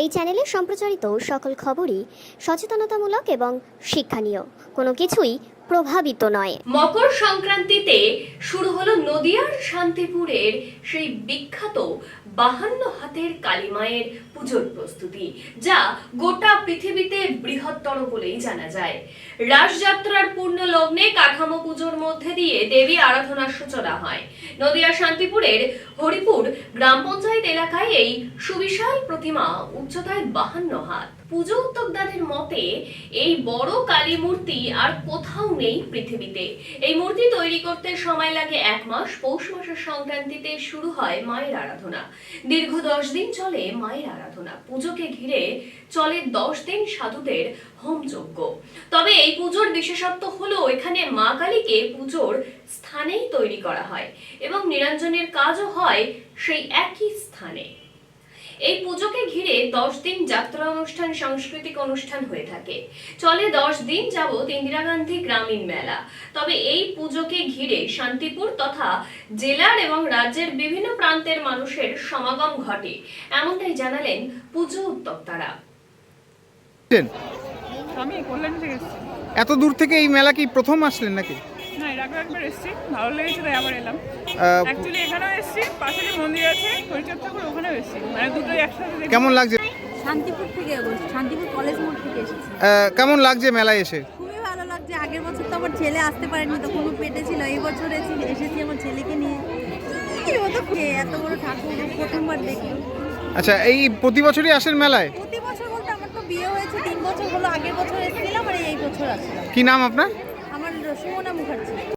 এই চ্যানেলে সম্প্রচারিত সকল খবরই সচেতনতামূলক এবং শিক্ষণীয়। কোনো কিছুই প্রভাবিত নয়। মকর সংক্রান্তিতে শুরু হলো নদিয়ার শান্তিপুরের সেই বিখ্যাত বাহান্ন হাতের কালীমায়ের পুজোর প্রস্তুতি, যা গোটা পৃথিবীতে বৃহত্তর বলেই জানা যায়। রাসযাত্রার পূর্ণ লগ্নে কাঠামো পুজোর মধ্যে দিয়ে দেবী আরাধনার সূচনা হয়। নদিয়া শান্তিপুরের হরিপুর গ্রাম পঞ্চায়েত এলাকায় এই সুবিশাল প্রতিমা উচ্চতায় বাহান্ন হাত। পুজো উদ্যোক্তাদের মতে, এই বড় কালী মূর্তি আর কোথাও নেই পৃথিবীতে। এই মূর্তি তৈরি করতে সময় লাগে এক মাস। পৌষ মাসের সংক্রান্তিতে শুরু হয় মায়ের আরাধনা। দীর্ঘ দশ দিন চলে মায়ের আরাধনা। পুজোকে ঘিরে চলে দশ দিন সাধুদের হোমযজ্ঞ। তবে এই পুজোর বিশেষত্ব হলো এখানে মা কালীকে পুজোর স্থানেই তৈরি করা হয় এবং নিরঞ্জনের কাজও হয় সেই একই স্থানে। এই পুজোকে ঘিরে দশ দিন যাত্রা অনুষ্ঠান, সাংস্কৃতিক অনুষ্ঠান হয়ে থাকে। চলে দশ দিন যাবৎ ইন্দিরা গান্ধী গ্রামীণ মেলা। তবে এই পুজোকে ঘিরে শান্তিপুর তথা জেলার এবং রাজ্যের বিভিন্ন প্রান্তের মানুষের সমাগম ঘটে, এমনটাই জানালেন পুজো উদ্যোক্তারা? আমি কল্যাণ থেকে এসেছি। এত দূর থেকে এই মেলা কি প্রথম আসলেন নাকি? না এর আগেও একবার এসেছি। ভালো লেগেছে তাই আবার এলাম। অ্যাকচুয়ালি এখানেও এসেছি পাশে যে মন্দির আছে হরিচাঁদ ঠাকুর ওখানেও এসেছি। মানে দুটোই একসাথে কেমন লাগছে? শান্তিপুর থেকে বলছি শান্তিপুর কলেজ মোড় থেকে এসেছি। কেমন লাগছে মেলায় এসে? খুবই ভালো লাগছে। আগের বছর তো আমার ছেলে আসতে পারেনি তখন ও পেটে ছিল। এই বছর এসে- এসেছি আমার ছেলেকে নিয়ে। কি হতো কে এত বড় ঠাকুর প্রথমবার দেখি আচ্ছা এই প্রতি বছরই আসেন মেলায়? প্রতি বছর বলতে তো বিয়ে হয়েছে তিন বছর হলো আগের বছর এসেছিলাম আর এই বছর আসলাম। কি নাম আপনার? আমার সুমনা মুখার্জি।